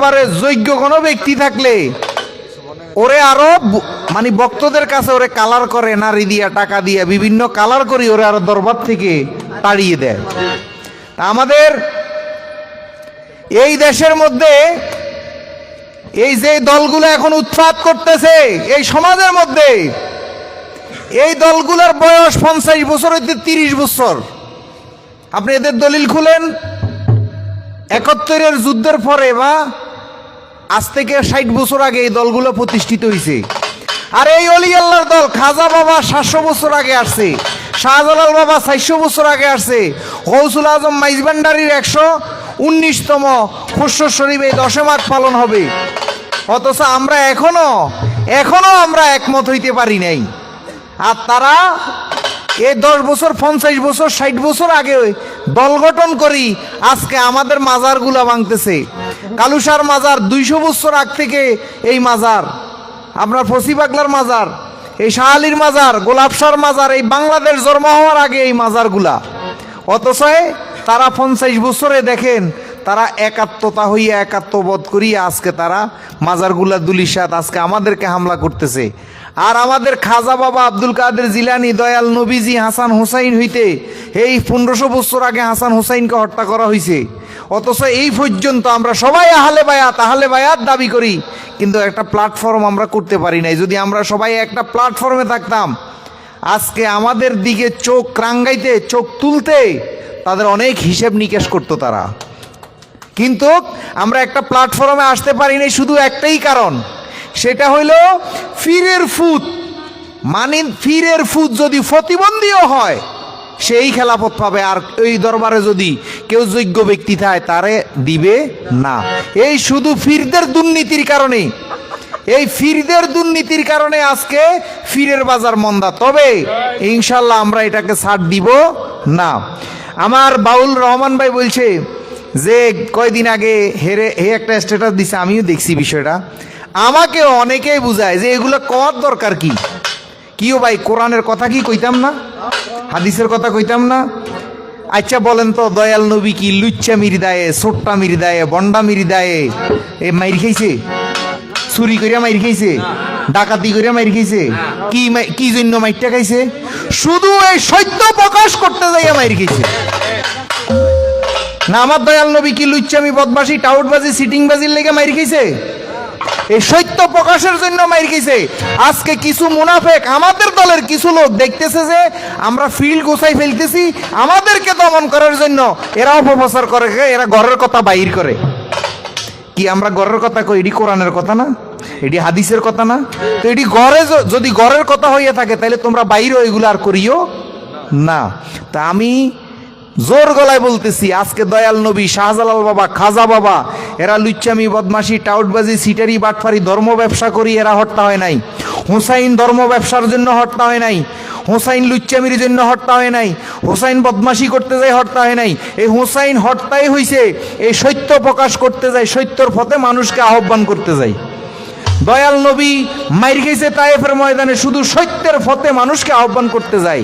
দরবারে যোগ্য কোনো ব্যক্তি থাকলে ওরে আরও মানে ভক্তদের কাছে ওরে কালার করে নারী দিয়া, টাকা দিয়া, বিভিন্ন কালার করি ওরে আরও দরবার থেকে তাড়িয়ে দেয়। আমাদের এই দেশের মধ্যে এই যে দলগুলো এখন উৎপাত করতেছে, এই সমাজের মধ্যে এই দলগুলোর বয়স পঞ্চাশ বছর হইতে তিরিশ বছর। আপনি এদের দলিল খুলেন? একাত্তরের যুদ্ধের পরে বা আজ থেকে ষাট বছর আগে এই দলগুলো প্রতিষ্ঠিত হয়েছে আর এই অলি আল্লাহর দল খাজা বাবা সাতশো বছর আগে আসছে, শাহজালাল বাবা চারশো বছর আগে আসছে হৌসুল আজম মাইজবান্ডারির একশো উনিশতম খুশ্ব শরীফ মাঘ পালন হবে। অথচ আমরা এখনও এখনও আমরা একমত হইতে পারি নাই। আর তারা এই দশ বছর, পঞ্চাশ বছর, ষাট বছর আগে দল গঠন করি, আজকে আমাদের মাজারগুলা ভাঙতেছে। কালুসার মাজার দুইশো বছর আগ থেকে এই মাজার, আপনার ফসিবাগলার মাজার, এই শাহালির মাজার গোলাপসার মাজার, এই বাংলাদেশ জন্ম হওয়ার আগে এই মাজারগুলা। অথচ তারা পঞ্চাশ বছরে দেখেন, তারা একাত্মতা হইয়া একাত্মবোধ করিয়া আজকে তারা মাজারগুলা দুলিশাত, আজকে আমাদেরকে হামলা করতেছে। আর আমাদের খাজা বাবা আব্দুল কাদের জিলানি, দয়াল নবীজি হাসান হুসাইন হইতে এই পনেরোশো বছর আগে হাসান হুসাইনকে হত্যা করা হয়েছে অথচ এই পর্যন্ত আমরা সবাই আহলে বায়াত আহলে বায়াত দাবি করি, কিন্তু একটা প্ল্যাটফর্ম আমরা করতে পারি নাই। যদি আমরা সবাই একটা প্ল্যাটফর্মে থাকতাম, আজকে আমাদের দিকে চোখ রাঙ্গাইতে, চোখ তুলতে তাদের অনেক হিসেব নিকেশ করতো তারা। কিন্তু আমরা একটা প্ল্যাটফর্মে আসতে পারিনি শুধু একটাই কারণ। সেটা হইল ফিরের ফুত মানে ফিরের ফুত যদি প্রতিবন্ধীও হয়, সেই খেলাপথ পাবে। আর এই দরবারে যদি কেউ যোগ্য ব্যক্তি থাকে, তারে দিবে না। এই শুধু ফিরদের দুর্নীতির কারণে। এই ফিরদের দুর্নীতির কারণে আজকে ফিরের বাজার মন্দা। তবে ইনশাল্লাহ আমরা এটাকে ছাড় দিব না। আমার বাউল রহমান ভাই বলছে যে, কয়দিন আগে হেরে হে একটা স্ট্যাটাস দিছে, আমিও দেখছি বিষয়টা। আমাকে অনেকেই বুঝায় যে এগুলো কর দরকার কি? কিও ভাই, কোরআনের কথা কি কইতাম না? হাদিসের কথা কইতাম না? আচ্ছা বলেন তো, দয়াল নবী কি লুচ্চা মিরি দেয় সোট্টা মিরি দেয় বন্ডা মিরি দেয় এ মাইর খাইছে? চুরি করিয়া মাইর খাইছে? ডাকাতি করিয়া মাইর খাইছে? কি কি জন্য মাইরটা খাইছে? শুধু এই সত্য প্রকাশ করতে যাইয়া মাইর খাইছে। না, আমার দয়াল নবী কি লুচ্চামি বদমাসি টাউট টাউটবাজি, সিটিংবাজির লেগে মাইর খাইছে? এই সত্য প্রকাশের জন্য মাইর গেছে আজকে কিছু মুনাফেক আমাদের দলের কিছু লোক দেখতেছে যে আমরা ফিল্ড গোছাই ফেলতেছি, আমাদেরকে দমন করার জন্য এরা অপপ্রচার করে, এরা ঘরের কথা বাইর করে। কি আমরা ঘরের কথা কই? এটি কোরআনের কথা না? এটি হাদিসের কথা না? তো এটি ঘরে যদি ঘরের কথা হইয়া থাকে, তাহলে তোমরা বাইরে এগুলো আর করিও না। তা আমি জোর গলায় বলতেছি, আজকে দয়াল নবী শাহজালাল বাবা, খাজা বাবা এরা লুচ্চামি বদমাসি টাউটবাজি, সিটারি, বাটফারি, ধর্ম ব্যবসা করি, এরা হত্যা হয় নাই। হুসাইন ধর্ম ব্যবসার জন্য হত্যা হয় নাই। হোসাইন লুচ্চামির জন্য হত্যা হয় নাই। হোসাইন বদমাসি করতে যায়, হত্যা হয় নাই। এই হোসাইন হত্যাই হইছে, এই সত্য প্রকাশ করতে যায়, সত্যর পথে মানুষকে আহ্বান করতে যায়। দয়াল নবী মাইর খেয়েছে তায়েফের ময়দানে, শুধু সত্যের ফতে মানুষকে আহ্বান করতে যায়।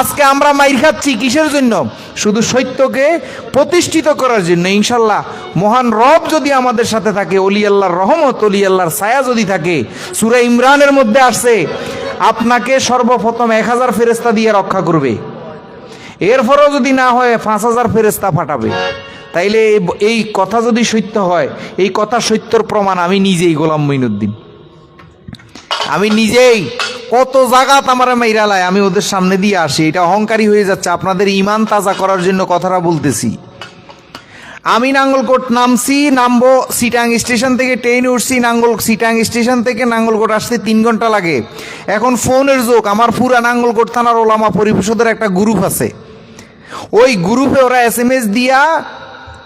আজকে আমরা মাইর খাচ্ছি কিসের জন্য? শুধু সত্যকে প্রতিষ্ঠিত করার জন্য, ইনশাল্লাহ মহান রব যদি আমাদের সাথে থাকে অলি আল্লাহর রহমত অলি আল্লাহর ছায়া যদি থাকে, সুরা ইমরানের মধ্যে আসছে, আপনাকে সর্বপ্রথম এক হাজার ফেরেস্তা দিয়ে রক্ষা করবে। এরপরও যদি না হয়, পাঁচ হাজার ফেরেস্তা ফাটাবে তাইলে এই- এই কথা যদি সত্য হয়, এই কথা সত্যর প্রমাণ আমি নিজেই গোলাম মঈনুদ্দিন। আমি নিজেই কত জাগাত আমার মাইরালায় আমি ওদের সামনে দিয়ে আসি। এটা অহংকারী হয়ে যাচ্ছে, আপনাদের ইমান তাজা করার জন্য কথাটা বলতেছি। আমি নাঙ্গলকোট নামছি, নামবো সিটাং স্টেশন থেকে ট্রেন উঠছি, নাঙ্গল সিটাং স্টেশন থেকে নাঙ্গলকোট আসতে তিন ঘণ্টা লাগে। এখন ফোনের যোগ, আমার পুরা নাঙ্গলকোট থানার ওলামা পরিষদের একটা গ্রুপ আছে। ওই গ্রুপে ওরা এস এম এস দিয়া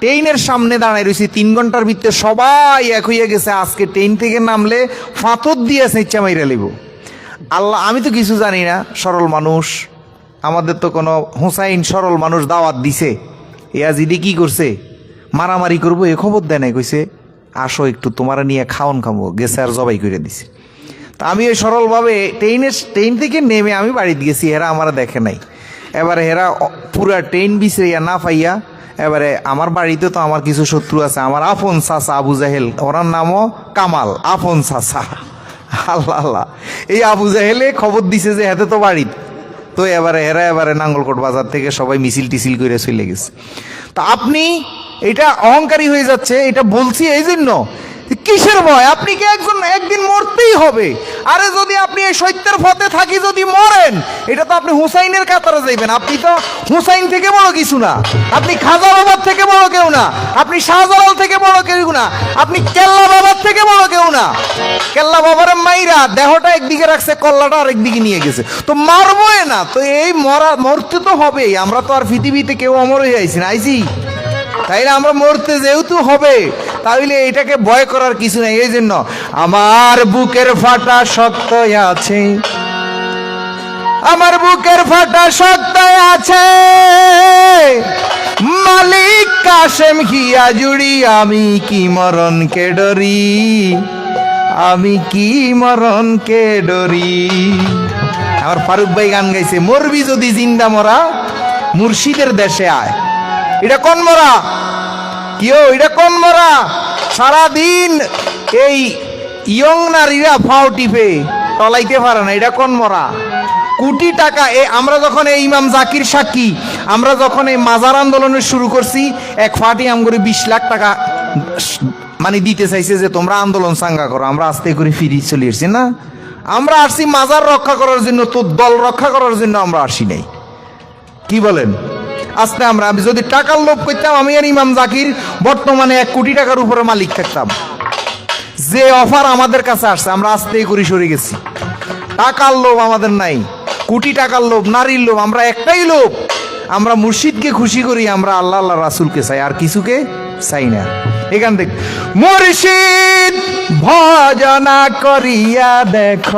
ট্রেনের সামনে দাঁড়ায় রয়েছে, তিন ঘণ্টার ভিতরে সবাই এক হইয়া গেছে, আজকে ট্রেন থেকে নামলে ফাঁতর দিয়ে ইচ্ছা মাইরা লিব আল্লাহ, আমি তো কিছু জানি না, সরল মানুষ। আমাদের তো কোনো হুসাইন সরল মানুষ দাওয়াত দিছে। ইয়াজিদি কি করছে? মারামারি করব, এ খবর দেয় নাই, কইছে, আসো একটু তোমারা নিয়ে খাওন খাব গেছে আর জবাই করে দিছে। তা আমি ওই সরলভাবে ট্রেনের ট্রেন থেকে নেমে আমি বাড়িতে গেছি হেরা আমার দেখে নাই। এবার হেরা পুরা ট্রেন বিছড়িয়া না পাইয়া, এবারে আমার বাড়িতে তো আমার কিছু শত্রু আছে, আমার আফন চাচা আবু জাহেল, ওনার নামও কামাল আফন চাচা। আল্লাহ আল্লাহ। এই আবু জাহেলে খবর দিছে যে হাতে তো বাড়ি তো এবারে হেরা এবারে নাঙ্গলকোট বাজার থেকে সবাই মিছিল টিছিল করে চলে গেছে। তা আপনি এটা অহংকারী হয়ে যাচ্ছে, এটা বলছি এই জন্য। কিসের ভয়? আপনি কি একজন, একদিন মরতেই হবে। আরে যদি আপনি এই সত্যের পথে থাকি, যদি মরেন, এটা তো আপনি হুসাইনের কাতারে যাইবেন। আপনি তো হুসাইন থেকে বড় কিছু না। আপনি খাজা বাবার থেকে বড় কেউ না। আপনি শাহজালাল থেকে বড় কেউ না। আপনি কেল্লা কেল্লা বাবার মাইরা দেহটা একদিকে রাখছে, কল্লাটা আরেকদিকে নিয়ে গেছে। তো মারবোই না, তো এই মরা, মরতে তো হবেই। আমরা তো আর পৃথিবীতে কেউ অমর হয়ে আইছি না, আইছি? তাইলে আমরা মরতে যেহেতু হবে তাহলে এটাকে ভয় করার কিছু নেই। এই জন্য আমার বুকের ফাটা শক্ত আছে। আমার বুকের ফাটা শক্ত আছে। মালিক কাশেম হিয়া জুড়ি, আমি কি মরণকে ডরি? আমি কি মরণকে ডরি? আমার ফারুক ভাই গান গাইছে, মরবি যদি জিন্দা মরা, মুর্শিদের দেশে আয়। এটা কোন মরা? কিও এটা কোন মরা? সারাদিন এই ইয়ং নারীরা ফাও টিপে, টলাইতে পারে না, এটা কোন মরা? কোটি টাকা, এ, আমরা যখন এই ইমাম জাকির সাক্ষী, আমরা যখন এই মাজার আন্দোলন শুরু করছি, এক ফাটি আম করে বিশ লাখ টাকা মানে দিতে চাইছে যে, তোমরা আন্দোলন সাঙ্গা করো, আমরা আস্তে করে ফিরি চলে এসছি না, আমরা আসছি মাজার রক্ষা করার জন্য তোর দল রক্ষা করার জন্য আমরা আসি নাই। কি বলেন? আজকে আমরা, আমি যদি টাকার লোভ করতাম, আমি আর ইমাম জাকির বর্তমানে এক কোটি টাকার উপরে মালিক থাকতাম। যে অফার আমাদের কাছে আসছে, আমরা আস্তেই করে সরে গেছি। টাকার লোভ আমাদের নাই, কোটি টাকার লোভ, নারীর লোভ, আমরা একটাই লোভ। আমরা মুর্শিদকে খুশি করি, আমরা আল্লাহ আল্লাহ রাসুলকে চাই, আর কিছুকে চাই না। এখান থেকে মুর্শিদ, ভজনা করিয়া দেখ।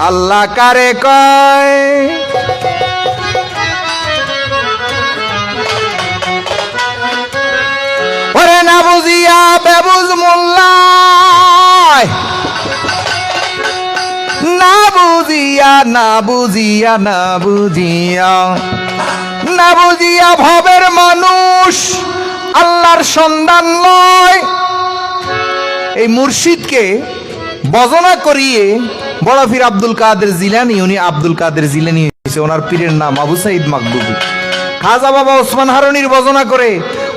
আল্লাহ কারে কয়? না বুঝিয়া বেবুজ মোল্লায়। না বুঝিয়া না বুঝিয়া না বুঝিয়া। না বুঝিয়া ভবের মানুষ আল্লাহর সন্ধান লয় এই মুর্শিদকে বজনা করিয়ে বড় ফির আব্দুল কাদের জিলানি, উনি আব্দুল কাদের জিলানি হয়েছে। ওনার পীরের নাম আবু সাইদ মাকদুবি খাজা বাবা ওসমান হারুনির বজনা করে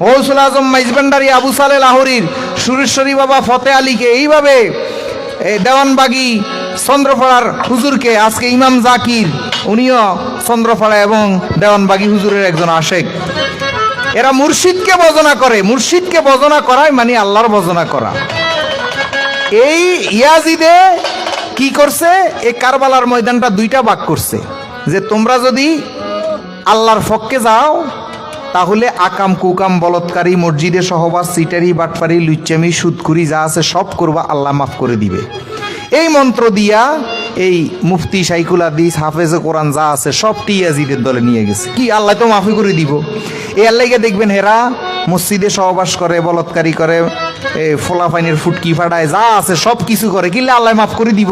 হৌসুল আজম মাইজবান্ডারি আবু সালে লাহরির সুরেশ্বরী বাবা ফতে আলীকে এইভাবে এই দেওয়ানবাগি চন্দ্রপাড়ার হুজুরকে আজকে ইমাম জাকির, উনিও চন্দ্রপাড়া এবং দেওয়ানবাগি হুজুরের একজন আশেক। এরা মুর্শিদকে বজনা করে। মুর্শিদকে বজনা করায় মানে আল্লাহর বজনা করা। এই ইয়াজিদে কি করছে? এই কারবালার ময়দানটা দুইটা বাক করছে। যে তোমরা যদি আল্লাহর ফককে যাও, তাহলে আকাম কুকাম বলৎকারী, মসজিদে সহবাস, সিটারি বাটপারি লুচ্চামি সুদকুরি যা আছে সব করবা, আল্লাহ মাফ করে দিবে। এই মন্ত্র দিয়া এই মুফতি সাইকুল আদিস হাফেজ কোরআন যা আছে সবটি টিয়াজিদের দলে নিয়ে গেছে। কি, আল্লাহ তো মাফি করে দিব? এই আল্লাহকে দেখবেন হেরা মসজিদে সহবাস করে, বলৎকারী করে ফোলাফাইনের ফুটকি ফাটায়, যা আছে সব কিছু করে কিলে আল্লাহ মাফ করে দিব।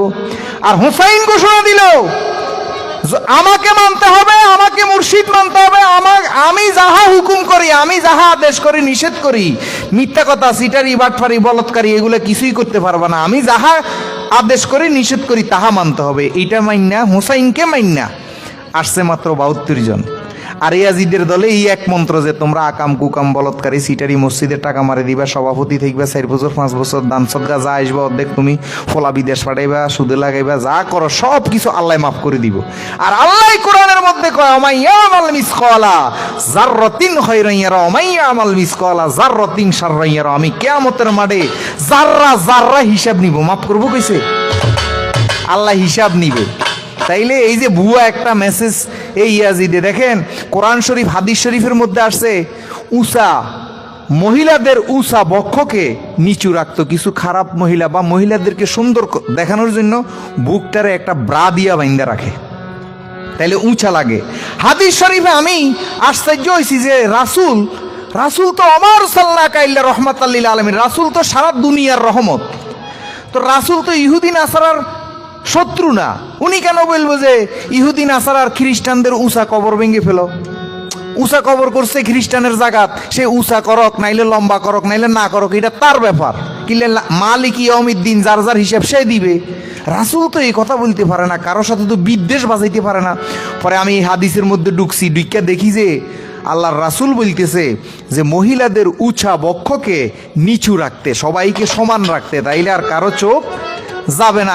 আর হুসাইন ঘোষণা দিল আমাকে মানতে হবে, আমাকে মুর্শিদ মানতে হবে, আমার আমি যাহা হুকুম করি, আমি যাহা আদেশ করি, নিষেধ করি, মিথ্যা কথা, সিটারি বাটফারি বলৎকারী, এগুলো কিছুই করতে পারবে না। আমি যাহা আদেশ করি, নিষেধ করি, তাহা মানতে হবে। এইটা মাইন্না হুসাইনকে মাইন্না আসছে মাত্র বাহাত্তর জন। আর ইয়াজিদের দলে এই এক মন্ত্র যে তোমরা আকাম কুকাম বলৎকারী সিটারি মসজিদের টাকা মারে দিবা, সভাপতি থাকবা, চার বছর, পাঁচ বছর দান সদগা যা আসবা অর্ধেক তুমি ফলা বিদেশ পাঠাইবা, সুদে লাগাইবা, যা করো সব কিছু আল্লাহ মাফ করে দিব। আর আল্লাহ কোরআনের মধ্যে কয় অমাইয়া আমাল মিস কলা যার মিসকলা জাররতিন খৈরাইয়ারা অমাইয়া আমাল মিসকলা জাররতিন সাররাইয়ারা আমি কেয়ামতের মাঠে জাররা জাররা হিসাব নিব। মাফ করব কইছে? আল্লাহ হিসাব নিবে। তাইলে এই যে ভুয়া একটা মেসেজ এই ইয়াজিদে দেখেন, কোরআন শরীফ, হাদিস শরীফের মধ্যে আসছে, উষা, মহিলাদের উষা বক্ষকে নিচু রাখত, কিছু খারাপ মহিলা বা মহিলাদেরকে সুন্দর দেখানোর জন্য বুকটারে একটা ব্রা দিয়া বাইন্দা রাখে। তাইলে উঁচা লাগে। হাদিস শরীফে আমি আশ্চর্য হয়েছি যে রাসুল রাসুল তো অমর সাল্লাহ কাইল্লা রহমত আল্লিল আলমী রাসুল তো সারা দুনিয়ার রহমত। তো রাসুল তো ইহুদিন, আসারার শত্রু না। উনি কেন বলব যে ইহুদিন আসারার খ্রিস্টানদের উষা কবর ভেঙে ফেলো? উঁচা কবর করছে খ্রিস্টানের জাগাত। সে উঁচা করক, নাইলে লম্বা করক, নাইলে না করক, এটা তার ব্যাপার। কিলে মালিক দিন যার যার হিসাব সে দিবে। রাসুল তো এই কথা বলতে পারে না, কারোর সাথে তো বিদ্বেষ বাজাইতে পারে না। পরে আমি এই হাদিসের মধ্যে ঢুকছি ডুইকা দেখি যে আল্লাহর রাসুল বলতেছে যে মহিলাদের উঁচা বক্ষকে নিচু রাখতে, সবাইকে সমান রাখতে, তাইলে আর কারও চোখ যাবে না।